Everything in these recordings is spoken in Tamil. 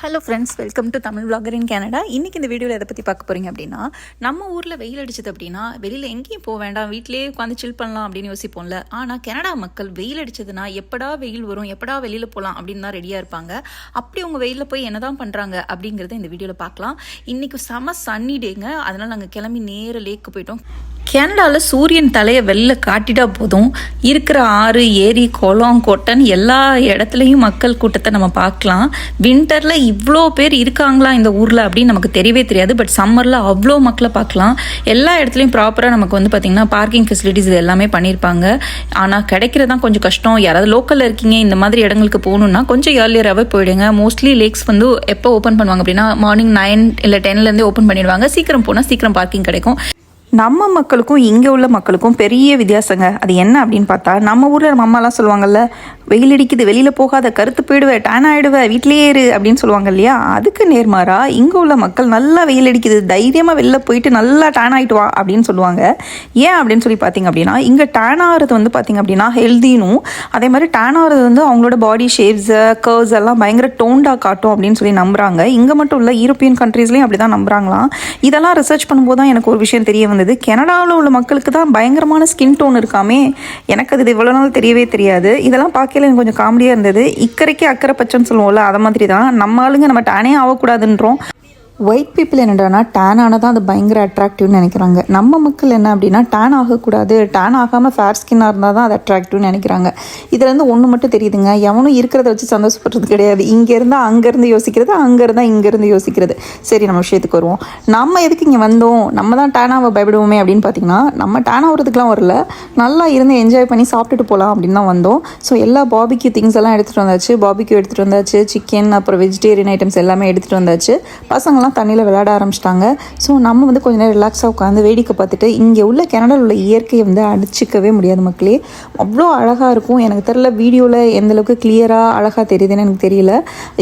Hello friends welcome to Tamil vlogger in Canada இன்றைக்கி இந்த வீடியோவில் எதை பற்றி பார்க்க போகிறீங்க அப்படின்னா நம்ம ஊரில் வெயில் அடிச்சது அப்படின்னா வெளியில் எங்கேயும் போக வேண்டாம் வீட்டிலேயே உட்காந்து சில் பண்ணலாம் அப்படின்னு யோசிப்போம்ல. ஆனால் கனடா மக்கள் வெயில் அடிச்சதுன்னா எப்படா வெயில் வரும் எப்படா வெளியில் போகலாம் அப்படின்னு தான் ரெடியாக இருப்பாங்க. அப்படி அவங்க வெயிலில் போய் என்ன தான் பண்ணுறாங்க அப்படிங்கிறத இந்த வீடியோவில் பார்க்கலாம். இன்றைக்கி செம சன்னி டேங்க அதனால் நாங்கள் கிளம்பி நேர லேக்கு போயிட்டோம். கேனடாவில் சூரியன் தலையை வெளில காட்டிட்டா போதும். இருக்கிற ஆறு ஏரி குளம் கொட்டன் எல்லா இடத்துலையும் மக்கள் கூட்டத்தை நம்ம பார்க்கலாம். வின்டரில் இவ்வளோ பேர் இருக்காங்களா இந்த ஊரில் அப்படின்னு நமக்கு தெரியவே தெரியாது. பட் சம்மரில் அவ்வளோ மக்களை பார்க்கலாம். எல்லா இடத்துலையும் ப்ராப்பராக நமக்கு வந்து பார்த்திங்கன்னா பார்க்கிங் ஃபெசிலிட்டிஸ் இது எல்லாமே பண்ணியிருப்பாங்க. ஆனால் கிடைக்கிறது தான் கொஞ்சம் கஷ்டம். யாராவது லோக்கலில் இருக்கீங்க இந்த மாதிரி இடங்களுக்கு போகணுன்னா கொஞ்சம் ஏர்லியராகவே போயிடுங்க. மோஸ்ட்லி லேக்ஸ் வந்து எப்போ ஓப்பன் பண்ணுவாங்க அப்படின்னா மார்னிங் நைன் இல்லை டென்லேருந்தே ஓப்பன் பண்ணிடுவாங்க. சீக்கிரம் போனால் சீக்கிரம் பார்க்கிங் கிடைக்கும். நம்ம மக்களுக்கும் இங்கே உள்ள மக்களுக்கும் பெரிய வித்தியாசங்க. அது என்ன அப்படின்னு பார்த்தா நம்ம ஊரில் நம்ம அம்மாலாம் சொல்லுவாங்கல்ல வெயில் அடிக்குது வெளியில் போகாத கருத்து போயிடுவேன் டேன் ஆகிடுவேன் வீட்லேயே இரு அப்படின்னு சொல்லுவாங்க இல்லையா? அதுக்கு நேர்மாறா இங்கே உள்ள மக்கள் நல்லா வெயில் அடிக்குது தைரியமாக வெளில போயிட்டு நல்லா டேன் ஆகிட்டு வா அப்படின்னு சொல்லுவாங்க. ஏன் அப்படின்னு சொல்லி பார்த்தீங்க அப்படின்னா இங்கே டேன் ஆகிறது வந்து பார்த்தீங்க அப்படின்னா ஹெல்தினும் அதே மாதிரி டேன் ஆகிறது வந்து அவங்களோட பாடி ஷேப்ஸு கர்வ்ஸ் எல்லாம் பயங்கர டோண்டாக காட்டும் அப்படின்னு சொல்லி நம்புறாங்க. இங்கே மட்டும் இல்லை யூரோப்பியன் கண்ட்ரீஸ்லேயும் அப்படி தான் நம்புகிறாங்களாம் இதெல்லாம் ரிசர்ச் பண்ணும்போது தான் எனக்கு ஒரு விஷயம் தெரிய வந்தது கனடாவில் உள்ள மக்களுக்கு தான் பயங்கரமான ஸ்கின் டோன் இருக்காமே. எனக்கு அது இவ்வளோ நாள் தெரியவே தெரியாது. இதெல்லாம் பார்க்கல எனக்கு கொஞ்சம் காமெடியாக இருந்தது. இக்கரைக்கு அக்கறை பச்சைன்னு சொல்லுவோம்ல அதை மாதிரி தான் நம்ம ஆளுங்க நம்ம டானே ஆகக்கூடாதுன்றோம். ஒயிட் பீப்புள் என்னடானா டேன் ஆனால் தான் அது பயங்கர அட்ராக்டிவ்னு நினைக்கிறாங்க. நம்ம மக்கள் என்ன அப்படின்னா டேன் ஆகக்கூடாது டேன் ஆகாமல் ஃபேர் ஸ்கின்னாக இருந்தால் தான் அது அட்ராக்டிவ்னு நினைக்கிறாங்க. இதுலேருந்து ஒன்று மட்டும் தெரியுதுங்க. எவனும் இருக்கிறத வச்சு சந்தோஷப்படுறது கிடையாது. இங்கேருந்து அங்கேருந்து யோசிக்கிறது அங்கேருந்தா இங்கேருந்து யோசிக்கிறது. சரி நம்ம விஷயத்துக்கு வருவோம். நம்ம எதுக்கு இங்கே வந்தோம்? நம்ம தான் டேன் பயப்படுவோமே அப்படின்னு பார்த்தீங்கன்னா நம்ம டேன் ஆகிறதுக்குலாம் வரல. நல்லா இருந்து என்ஜாய் பண்ணி சாப்பிட்டுட்டு போகலாம் அப்படின்னு தான் வந்தோம். ஸோ எல்லா பாபிக்யூ திங்ஸ் எல்லாம் எடுத்துகிட்டு வந்தாச்சு. பாபிக்யூ எடுத்துகிட்டு வந்தாச்சு. சிக்கன் அப்புறம் வெஜிடேரியன் ஐட்டம்ஸ் எல்லாமே எடுத்துகிட்டு வந்தாச்சு. பசங்களாம் தண்ணியில் விளையாட ஆரம்பிச்சிட்டாங்க. ஸோ நம்ம வந்து கொஞ்ச நேரம் ரிலாக்ஸாக உட்காந்து வேடிக்கை பார்த்துட்டு இங்கே உள்ள கனடாவில் உள்ள இயற்கையை வந்து அடிச்சிக்கவே முடியாது மக்களே. அவ்வளோ அழகாக இருக்கும். எனக்கு தெரில வீடியோவில் எந்தளவுக்கு கிளியராக அழகாக தெரியுதுன்னு எனக்கு தெரியல.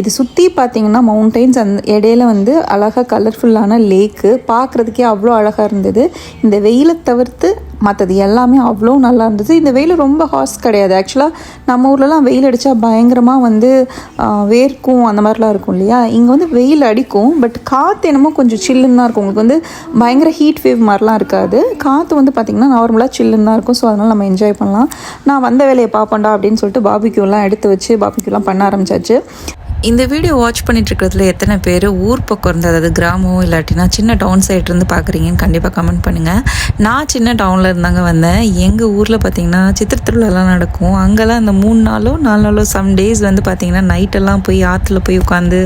இது சுற்றி பார்த்தீங்கன்னா மவுண்டைன்ஸ் அந்த இடையில வந்து அழகாக கலர்ஃபுல்லான லேக்கு பார்க்குறதுக்கே அவ்வளோ அழகாக இருந்தது. இந்த வெயிலை தவிர்த்து மற்றது எல்லாமே அவ்வளோ நல்லா இருந்தது. இந்த வெயில் ரொம்ப ஹாஸ் கிடையாது. ஆக்சுவலாக நம்ம ஊர்லலாம் வெயில் அடித்தா பயங்கரமாக வந்து வேர்க்கும் அந்த மாதிரிலாம் இருக்கும் இல்லையா? இங்கே வந்து வெயில் அடிக்கும் பட் காற்று என்னமோ கொஞ்சம் சில்லுன்னு தான் இருக்கும். உங்களுக்கு வந்து பயங்கர ஹீட் வேவ் மாதிரிலாம் இருக்காது. காற்று வந்து பார்த்திங்கன்னா நார்மலாக சில்லுன்னு தான் இருக்கும். ஸோ அதனால் நம்ம என்ஜாய் பண்ணலாம். நான் வந்த வேலையை பார்ப்பேன்டா அப்படின்னு சொல்லிட்டு பாபிக்யூலாம் எடுத்து வச்சு பாபிக்யூலாம் பண்ண ஆரம்பிச்சாச்சு. இந்த வீடியோ வாட்ச் பண்ணிட்டு இருக்கிறதுல எத்தனை பேர்? ஊர் பக்கம் இருந்து அதாவது கிராமம் இல்லாட்டினா சின்ன டவுன் சைடு இருந்து பார்க்குறீங்கன்னு கண்டிப்பாக கமெண்ட் பண்ணுங்கள் நான் சின்ன டவுனில் இருந்தாங்க வந்தேன். எங்கள் ஊரில் பார்த்தீங்கன்னா சித்திரை திருவிழாலாம் நடக்கும். அங்கெல்லாம் இந்த மூணு நாளோ நாலு நாளோ சம் டேஸ் வந்து பார்த்தீங்கன்னா நைட்டெல்லாம் போய் ஆற்றுல போய் உட்காந்து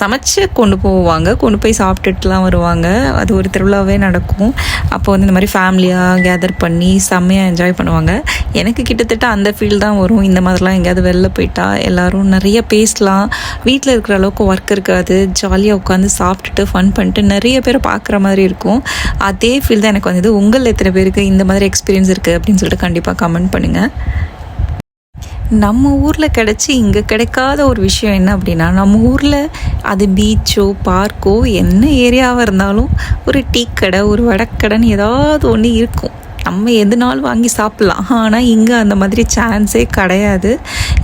சமைச்சு கொண்டு போவாங்க. கொண்டு போய் சாப்பிட்டுட்டுலாம் வருவாங்க. அது ஒரு திருவிழாவே நடக்கும். அப்போ வந்து இந்த மாதிரி ஃபேமிலியாக கேதர் பண்ணி செம்மையாக என்ஜாய் பண்ணுவாங்க. எனக்கு கிட்டத்தட்ட அந்த ஃபீல் தான் வரும். இந்த மாதிரிலாம் எங்கேயாவது வெளில போயிட்டா எல்லோரும் நிறைய பேசலாம். வீட்டில் இருக்கிற அளவுக்கு ஒர்க் இருக்காது. ஜாலியாக உட்காந்து சாப்பிட்டுட்டு ஃபன் பண்ணிட்டு நிறைய பேரை பார்க்குற மாதிரி இருக்கும். அதே ஃபீல் தான் எனக்கு வந்தது. உங்களில் எத்தனை பேருக்கு இந்த மாதிரி எக்ஸ்பீரியன்ஸ் இருக்குது அப்படின்னு சொல்லிட்டு கண்டிப்பாக கமெண்ட் பண்ணுங்கள் நம்ம ஊரில் கிடச்சி இங்கே கிடைக்காத ஒரு விஷயம் என்ன அப்படின்னா நம்ம ஊரில் அது பீச்சோ பார்க்கோ என்ன ஏரியாவாக இருந்தாலும் ஒரு டீ கடை ஒரு வடக்கடைன்னு ஏதாவது ஒன்று இருக்கும். நம்ம எதுனாலும் வாங்கி சாப்பிட்லாம். ஆனால் இங்கே அந்த மாதிரி சான்ஸே கிடையாது.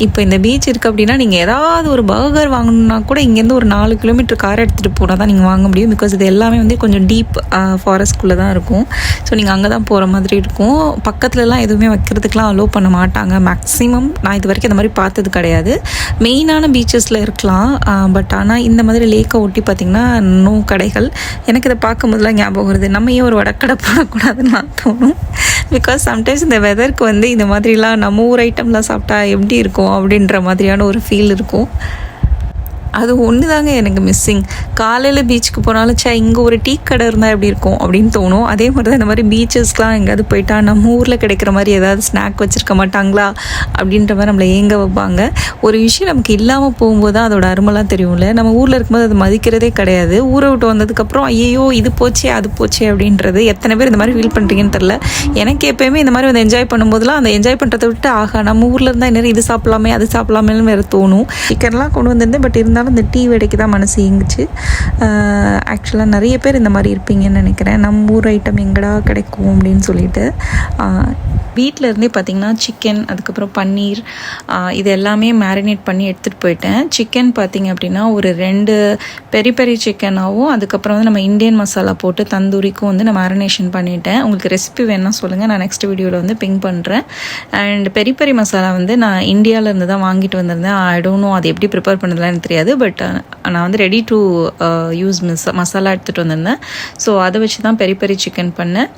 இப்போ இந்த பீச் இருக்குது அப்படின்னா நீங்கள் ஏதாவது ஒரு பர்கர் வாங்கணுன்னா கூட இங்கேருந்து ஒரு நாலு கிலோமீட்டர் கார் எடுத்துகிட்டு போனால் தான் நீங்கள் வாங்க முடியும். பிகாஸ் இது எல்லாமே வந்து கொஞ்சம் டீப் ஃபாரஸ்ட்குள்ளே தான் இருக்கும். ஸோ நீங்கள் அங்கே தான் போகிற மாதிரி இருக்கும். பக்கத்துலலாம் எதுவுமே வைக்கிறதுக்குலாம் அலோவ் பண்ண மாட்டாங்க. மேக்ஸிமம் நான் இது வரைக்கும் இந்த மாதிரி பார்த்தது கிடையாது. மெயினான பீச்சஸில் இருக்கலாம். பட் ஆனால் இந்த மாதிரி லேக்கை ஒட்டி பார்த்திங்கன்னா நோ கடைகள். எனக்கு இதை பார்க்கும்போதுலாம் ஞாபகம் வருது. நம்ம ஏன் ஒரு வடக்கடை போடக்கூடாதுன்னு நான் தோணும். பிகாஸ் சம்டைம்ஸ் இந்த வெதருக்கு வந்து இந்த மாதிரிலாம் நம்ம ஊர் ஐட்டம்லாம் சாப்பிட்டா எப்படி இருக்கும் அப்படின்ற மாதிரியான ஒரு ஃபீல் இருக்கும். அது ஒன்று தாங்க எனக்கு மிஸ்ஸிங் காலையில் பீச்சுக்கு போனாலும் சே இங்கே ஒரு டீ கடை இருந்தால் எப்படி இருக்கும்? அப்படின்னு தோணும். அதே மாதிரி தான் இந்த மாதிரி பீச்சஸ்லாம் எங்கேயாவது போயிட்டா நம்ம ஊரில் கிடைக்கிற மாதிரி ஏதாவது ஸ்நாக் வச்சுருக்க மாட்டாங்களா? அப்படின்ற மாதிரி நம்மளை ஏங்க வைப்பாங்க. ஒரு விஷயம் நமக்கு இல்லாமல் போகும்போது தான் அதோட அருமெல்லாம் தெரியும்ல. நம்ம ஊரில் இருக்கும்போது அது மதிக்கிறதே கிடையாது. ஊரை விட்டு வந்ததுக்கப்புறம் ஐயோ இது போச்சே அது போச்சே அப்படின்றது எத்தனை பேர் இந்த மாதிரி ஃபீல் பண்ணுறீங்கன்னு தெரில எனக்கு எப்போயுமே இந்த மாதிரி வந்து என்ஜாய் பண்ணும்போதெல்லாம் அந்த என்ஜாய் பண்ணுறதை விட்டு ஆகா நம்ம ஊரில் இருந்தால் என்ன இது சாப்பிடலாமே அது சாப்பிடலாமேன்னு வேறு தோணும். சிக்கன்லாம் கொண்டு வந்திருந்தேன் பட் இருந்தால் இருந்தாலும் இந்த டீ வெடைக்கு தான் மனசு இயங்குச்சு ஆக்சுவலாக நிறைய பேர் இந்த மாதிரி இருப்பீங்கன்னு நினைக்கிறேன். நம்ம ஊர் ஐட்டம் எங்கடா கிடைக்கும் அப்படின்னு சொல்லிட்டு வீட்டில் இருந்தே பார்த்தீங்கன்னா சிக்கன் அதுக்கப்புறம் பன்னீர் இது எல்லாமே மேரினேட் பண்ணி எடுத்துகிட்டு போயிட்டேன். சிக்கன் பார்த்தீங்க அப்படின்னா ஒரு ரெண்டு பெரி பெரி சிக்கனாகவும் அதுக்கப்புறம் வந்து நம்ம இந்தியன் மசாலா போட்டு தந்தூரிக்கும் வந்து நான் மேரினேஷன் பண்ணிட்டேன். உங்களுக்கு ரெசிபி வேணால் சொல்லுங்கள் நான் நெக்ஸ்ட் வீடியோவில் வந்து பிங் பண்ணுறேன் அண்ட் பெரி பெரி மசாலா வந்து நான் இந்தியாவிலேருந்து தான் வாங்கிட்டு வந்திருந்தேன். ஐ டோன்ட் நோ அது எப்படி ப்ரிப்பேர் பண்ணதுலாம் தெரியாது பட் நான் வந்து ready to use mix masala எடுத்துகிட்டு வந்திருந்தேன். ஸோ அதை வச்சு தான் பெரி பெரி சிக்கன் பண்ணேன்.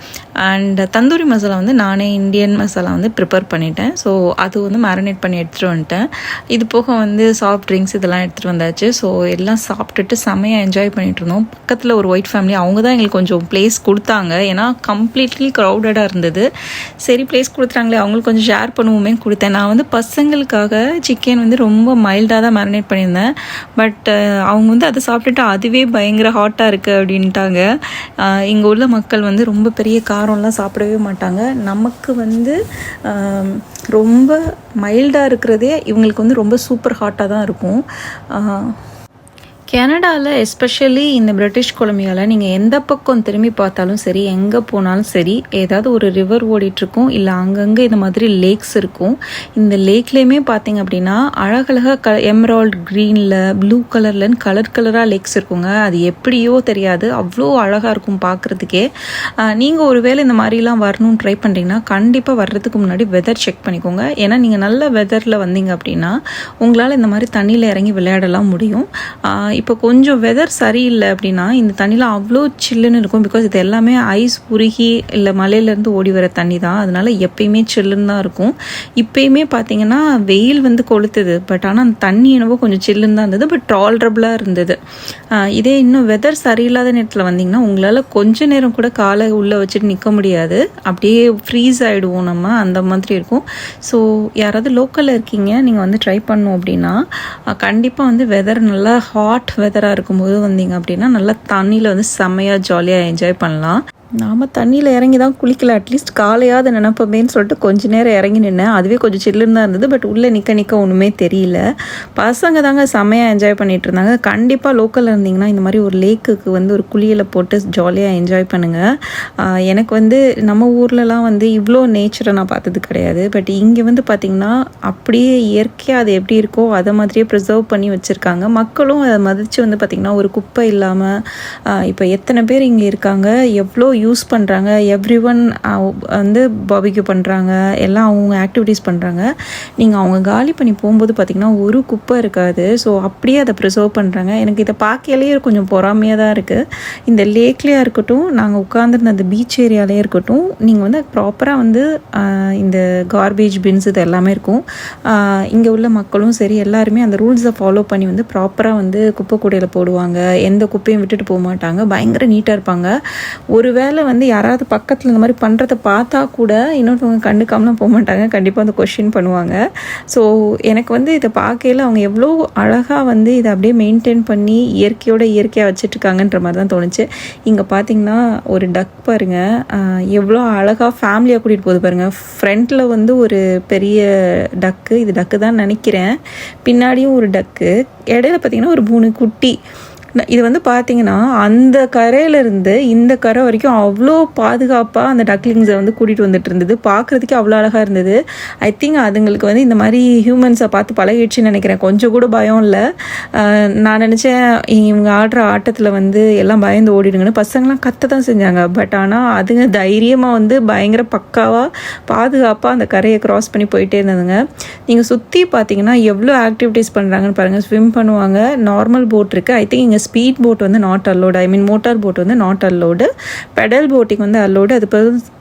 அண்ட் தந்தூரி மசாலா வந்து நானே இந்தியன் மசாலா வந்து ப்ரிப்பேர் பண்ணிட்டேன். ஸோ அது வந்து மேரினேட் பண்ணி எடுத்துகிட்டு வந்துட்டேன். இது போக வந்து சாஃப்ட் ட்ரிங்க்ஸ் இதெல்லாம் எடுத்துகிட்டு வந்தாச்சு. ஸோ எல்லாம் சாப்பிட்டுட்டு செம்மையாக என்ஜாய் பண்ணிட்டு இருந்தோம். பக்கத்தில் ஒரு ஒயிட் ஃபேமிலி அவங்க தான் எங்களுக்கு கொஞ்சம் பிளேஸ் கொடுத்தாங்க. ஏன்னா கம்ப்ளீட்லி க்ரௌடடாக இருந்தது. சரி பிளேஸ் கொடுத்துறாங்களே அவங்களுக்கு கொஞ்சம் ஷேர் பண்ணுவோமே கொடுத்தேன். நான் வந்து பசங்களுக்காக சிக்கன் வந்து ரொம்ப மைல்டாக தான் மேரினேட் பண்ணியிருந்தேன். பட் அவங்க வந்து அதை சாப்பிட்டுட்டு அதுவே பயங்கர ஹாட்டாக இருக்குது அப்படின்ட்டாங்க. இங்கே உள்ள மக்கள் வந்து ரொம்ப பெரிய காரம்லாம் சாப்பிடவே மாட்டாங்க. நமக்கு வந்து வந்து ரொம்ப மைல்டாக இருக்கிறதே இவங்களுக்கு வந்து ரொம்ப சூப்பர் ஹாட்டாக தான் இருக்கும். கனடாவில் எஸ்பெஷலி இந்த பிரிட்டிஷ் கொலம்பியாவில் நீங்கள் எந்த பக்கம் திரும்பி பார்த்தாலும் சரி எங்கே போனாலும் சரி ஏதாவது ஒரு ரிவர் ஓடிட்டுருக்கும் இல்லை அங்கங்கே இந்த மாதிரி லேக்ஸ் இருக்கும். இந்த லேக்லேயுமே பார்த்தீங்க அப்படின்னா அழகழகாக க எம்ரால்ட் க்ரீனில் ப்ளூ கலர்லன்னு கலர் கலராக லேக்ஸ் இருக்குங்க. அது எப்படியோ தெரியாது. அவ்வளோ அழகாக இருக்கும் பார்க்குறதுக்கே. நீங்கள் ஒருவேளை இந்த மாதிரிலாம் வரணும்னு ட்ரை பண்ணுறீங்கன்னா கண்டிப்பாக வர்றதுக்கு முன்னாடி வெதர் செக் பண்ணிக்கோங்க. ஏன்னா நீங்கள் நல்ல வெதரில் வந்தீங்க அப்படின்னா உங்களால் இந்த மாதிரி தண்ணியில் இறங்கி விளையாடலாம் முடியும். இப்போ கொஞ்சம் வெதர் சரியில்லை அப்படின்னா இந்த தண்ணியில் அவ்வளோ சில்லுன்னு இருக்கும். பிகாஸ் இது எல்லாமே ஐஸ் உருகி இல்லை மலையிலேருந்து ஓடி வர தண்ணி தான். அதனால் எப்பயுமே சில்லுன்னு தான் இருக்கும். இப்போயுமே பார்த்தீங்கன்னா வெயில் வந்து கொளுத்துது. பட் ஆனால் அந்த தண்ணி என்னவோ கொஞ்சம் சில்லுன்னு தான் இருந்தது. பட் டாலரபுளாக இருந்தது. இதே இன்னும் வெதர் சரியில்லாத நேரத்தில் வந்தீங்கன்னா உங்களால் கொஞ்ச நேரம் கூட காலை உள்ளே வச்சுட்டு நிற்க முடியாது. அப்படியே ஃப்ரீஸ் ஆகிடுவோம் நம்ம. அந்த மாதிரி இருக்கும். ஸோ யாராவது லோக்கலில் இருக்கீங்க நீங்கள் வந்து ட்ரை பண்ணோம் அப்படின்னா கண்டிப்பாக வந்து வெதர் நல்லா ஹாட் வெதராக இருக்கும்போது வந்தீங்க அப்படின்னா நல்லா தண்ணியில் வந்து செம்மையாக ஜாலியாக என்ஜாய் பண்ணலாம். நாம் தண்ணியில் இறங்கி தான் குளிக்கல. அட்லீஸ்ட் காலையாவது நினப்பமேன்னு சொல்லிட்டு கொஞ்ச நேரம் இறங்கி நின்னேன். அதுவே கொஞ்சம் சில்லுன்னு தான் இருந்தது. பட் உள்ளே நிற்க நிற்க ஒன்றுமே தெரியல. பசங்க தாங்க செம்மையாக என்ஜாய் பண்ணிட்டு இருந்தாங்க. கண்டிப்பாக லோக்கலில் இருந்தீங்கன்னா இந்த மாதிரி ஒரு லேக்குக்கு வந்து ஒரு குளியில் போட்டு ஜாலியாக என்ஜாய் பண்ணுங்கள் எனக்கு வந்து நம்ம ஊர்லலாம் வந்து இவ்வளோ நேச்சரை நான் பார்த்தது கிடையாது. பட் இங்கே வந்து பார்த்திங்கன்னா அப்படியே இயற்கையாக அது எப்படி இருக்கோ அதை மாதிரியே ப்ரிசர்வ் பண்ணி வச்சுருக்காங்க. மக்களும் அதை மதித்து வந்து பார்த்திங்கன்னா ஒரு குப்பை இல்லாமல் இப்போ எத்தனை பேர் இங்கே இருக்காங்க? எவ்வளோ யூஸ் பண்ணுறாங்க எவ்ரி ஒன் வந்து பாபிக்கு பண்ணுறாங்க எல்லாம் அவங்க ஆக்டிவிட்டீஸ் பண்ணுறாங்க நீங்கள் அவங்க காலி பண்ணி போகும்போது பார்த்திங்கன்னா ஒரு குப்பை இருக்காது. ஸோ அப்படியே அதை ப்ரிசர்வ் பண்ணுறாங்க எனக்கு இதை பார்க்கலையே கொஞ்சம் பொறாமையாக தான் இருக்குது இந்த லேக்லேயே இருக்கட்டும் நாங்கள் உட்காந்துருந்த அந்த பீச் ஏரியாலே இருக்கட்டும் நீங்கள் வந்து ப்ராப்பராக வந்து இந்த கார்பேஜ் பின்ஸ் இது எல்லாமே இருக்கும். இங்கே உள்ள மக்களும் சரி எல்லாருமே அந்த ரூல்ஸை ஃபாலோ பண்ணி வந்து ப்ராப்பராக வந்து குப்பை கூடையில் போடுவாங்க. எந்த குப்பையும் விட்டுட்டு போக மாட்டாங்க. பயங்கர நீட்டாக இருப்பாங்க. ஒருவேளை வந்து யாராவது பக்கத்தில் இந்த மாதிரி பண்ணுறத பார்த்தா கூட இன்னொருத்தவங்க கண்டுக்காமலாம் போக மாட்டாங்க. கண்டிப்பாக அந்த கொஷின் பண்ணுவாங்க. ஸோ எனக்கு வந்து இதை பார்க்கையில அவங்க எவ்வளோ அழகாக வந்து இதை அப்படியே மெயின்டைன் பண்ணி இயற்கையோட இயற்கையாக வச்சுட்ருக்காங்கன்ற மாதிரி தான் தோணுச்சு. இங்கே பார்த்தீங்கன்னா ஒரு டக் பாருங்கள் எவ்வளோ அழகாக ஃபேமிலியாக கூட்டிகிட்டு போகுது பாருங்கள் ஃப்ரண்ட்டில் வந்து ஒரு பெரிய டக்கு இது டக்கு தான் நினைக்கிறேன். பின்னாடியும் ஒரு டக்கு இடையில பார்த்தீங்கன்னா ஒரு மூணு குட்டி. இது வந்து பார்த்தீங்கன்னா அந்த கரையிலேருந்து இந்த கரை வரைக்கும் அவ்வளோ பாதுகாப்பாக அந்த டக்லிங்ஸை வந்து கூட்டிகிட்டு வந்துட்டு இருந்தது. பார்க்குறதுக்கே அவ்வளோ அழகாக இருந்தது. ஐ திங்க் அதுங்களுக்கு வந்து இந்த மாதிரி ஹியூமன்ஸை பார்த்து பழகிடுச்சுன்னு நினைக்கிறேன். கொஞ்சம் கூட பயம் இல்லை. நான் நினச்சேன் இவங்க ஆடுற ஆட்டத்தில் வந்து எல்லாம் பயந்து ஓடிடுங்கன்னு. பசங்களாம் கத்த தான் செஞ்சாங்க. பட் ஆனால் அதுங்க தைரியமாக வந்து பயங்கர பக்காவாக பாதுகாப்பாக அந்த கரையை க்ராஸ் பண்ணி போயிட்டே இருந்ததுங்க. நீங்கள் சுற்றி பார்த்தீங்கன்னா எவ்வளோ ஆக்டிவிட்டீஸ் பண்ணுறாங்கன்னு பாருங்கள் ஸ்விம் பண்ணுவாங்க. நார்மல் போட் இருக்குது ஐ திங்க் இங்கே ஸ்பீட் போட் வந்து not allowed I mean motor boat வந்து நாட் அல்லோடு பெடல் போட்டிங் வந்து அல்லோடு அது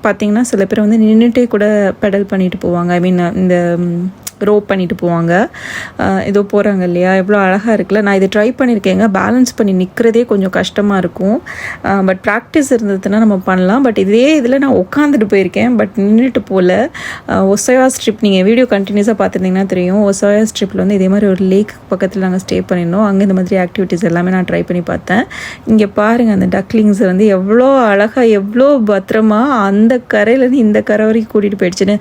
பார்த்தீங்கன்னா சில பேர் வந்து நின்றுட்டே கூட பெடல் பண்ணிட்டு போவாங்க. ஐ மீன் இந்த ரோப் பண்ணிட்டு போவாங்க. ஏதோ போகிறாங்க இல்லையா? எவ்வளோ அழகாக இருக்குல்ல. நான் இதை ட்ரை பண்ணியிருக்கேங்க பேலன்ஸ் பண்ணி நிற்கிறதே கொஞ்சம் கஷ்டமாக இருக்கும். பட் ப்ராக்டிஸ் இருந்ததுன்னா நம்ம பண்ணலாம். பட் இதே இதில் நான் உட்காந்துட்டு போயிருக்கேன். பட் நின்றுட்டு போகல ஒசையா ஸ்ட்ரிப் நீங்கள் வீடியோ கண்டினியூஸாக பார்த்துருந்தீங்கன்னா தெரியும். ஒசையா ஸ்ட்ரிப்பில் வந்து இதே மாதிரி ஒரு லேக் பக்கத்தில் நாங்கள் ஸ்டே பண்ணியிருந்தோம் அங்கே இந்த மாதிரி ஆக்டிவிட்டீஸ் எல்லாமே நான் ட்ரை பண்ணி பார்த்தேன். இங்கே பாருங்கள் அந்த டக்லிங்ஸ் வந்து எவ்வளோ அழகாக எவ்வளோ பத்திரமா அந்த கரையிலேருந்து இந்த கரை வரைக்கும் கூட்டிகிட்டு போயிடுச்சுன்னு.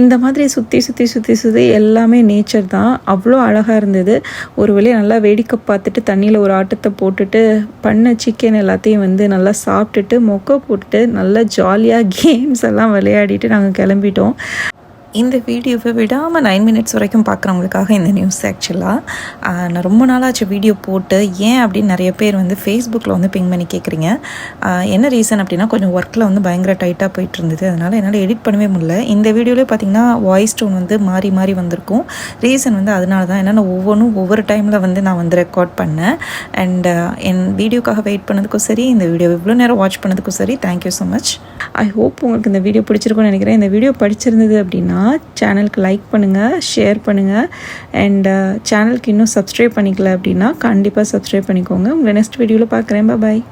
இந்த மாதிரி சுற்றி சுற்றி சுற்றி சுற்றி எல்லா எல்லாமே நேச்சர் தான். அவ்வளோ அழகாக இருந்தது. ஒரு வழியாக நல்லா வேடிக்கை பார்த்துட்டு தண்ணியில் ஒரு ஆட்டத்தை போட்டுட்டு பண்ண சிக்கன் எல்லாத்தையும் வந்து நல்லா சாப்பிட்டுட்டு மொக்கை போட்டுட்டு நல்லா ஜாலியாக கேம்ஸ் எல்லாம் விளையாடிட்டு நாங்கள் கிளம்பிட்டோம். இந்த வீடியோவை விடாமல் நைன் மினிட்ஸ் வரைக்கும் பார்க்குறவங்களுக்காக இந்த நியூஸ் ஆக்சுவலாக நான் ரொம்ப நாளாச்சு வீடியோ போட்டு ஏன் அப்படின்னு நிறைய பேர் வந்து ஃபேஸ்புக்கில் வந்து பிங் பண்ணி கேட்குறீங்க என்ன ரீசன் அப்படின்னா கொஞ்சம் ஒர்க்கில் வந்து பயங்கர டைட்டாக போயிட்டு இருந்தது. அதனால் என்னால் எடிட் பண்ணவே முடியல. இந்த வீடியோலேயே பார்த்தீங்கன்னா வாய்ஸ் டோன் வந்து மாறி மாறி வந்திருக்கும். ரீசன் வந்து அதனால தான் ஏன்னா நான் ஒவ்வொன்றும் ஒவ்வொரு டைமில் வந்து நான் வந்து ரெக்கார்ட் பண்ணேன். அண்ட் என் வீடியோக்காக வெயிட் பண்ணதுக்கும் சரி இந்த வீடியோ இவ்வளோ நேரம் வாட்ச் பண்ணதுக்கும் சரி thank you so much I hope உங்களுக்கு இந்த வீடியோ பிடிச்சிருக்கும்னு நினைக்கிறேன். இந்த வீடியோ படிச்சிருந்தது அப்படின்னா சேனலுக்கு லைக் பண்ணுங்கள் ஷேர் பண்ணுங்கள் அண்ட் சேனலுக்கு uh, இன்னும் சப்ஸ்கிரைப் பண்ணிக்கல அப்படின்னா கண்டிப்பாக சப்ஸ்கிரைப் பண்ணிக்கோங்க. உங்களை நெக்ஸ்ட் வீடியோவில் பார்க்குறேன். பாய்